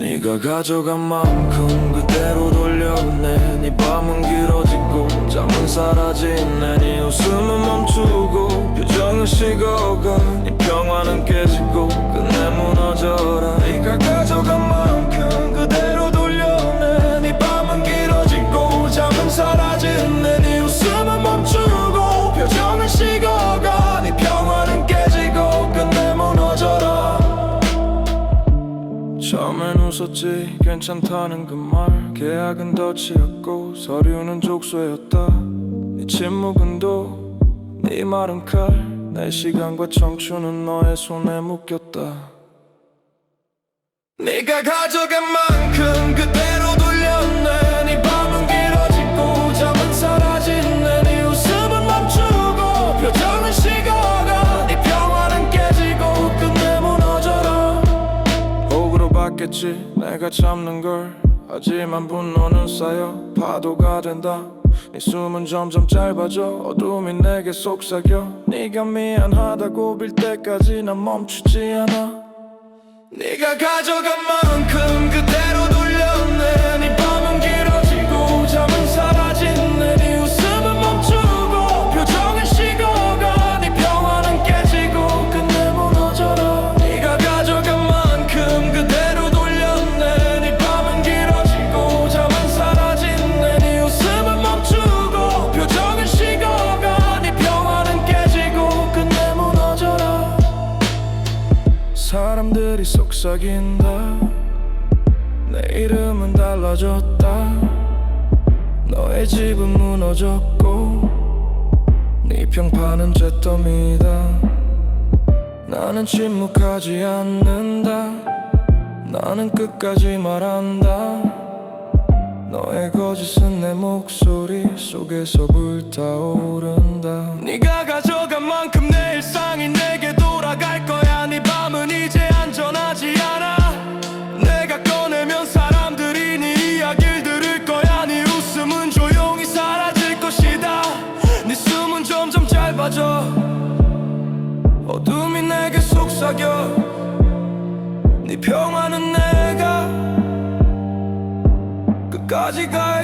네가 가져간 만큼 그대로 돌려내 네 밤은 길어지고 잠은 사라지네. 네 웃음은 멈추고 표정은 식어가. 네 평화는 깨지고 끝내 무너져 웃었지. 괜찮다는 그 말. 계약은 덧치였고 서류는 족쇄였다. 네 침묵은 도네 말은 칼내 시간과 청춘은 너의 손에 묶였다. 네가 가져간 만큼 받겠지? 내가 참는 걸. 하지만 분노는 쌓여 파도가 된다. 네 숨은 점점 짧아져 어둠이 내게 속삭여. 네가 미안하다고 빌 때까지 난 멈추지 않아. 네가 가져간 속삭인다. 내 이름은 달라졌다. 너의 집은 무너졌고 네 평판은 잿더미다. 나는 침묵하지 않는다. 나는 끝까지 말한다. 너의 거짓은 내 목소리 속에서 불타오른다. 네가 가져간 만큼 내 일상이 내게 속삭여. 네 평화는 내가 끝까지 가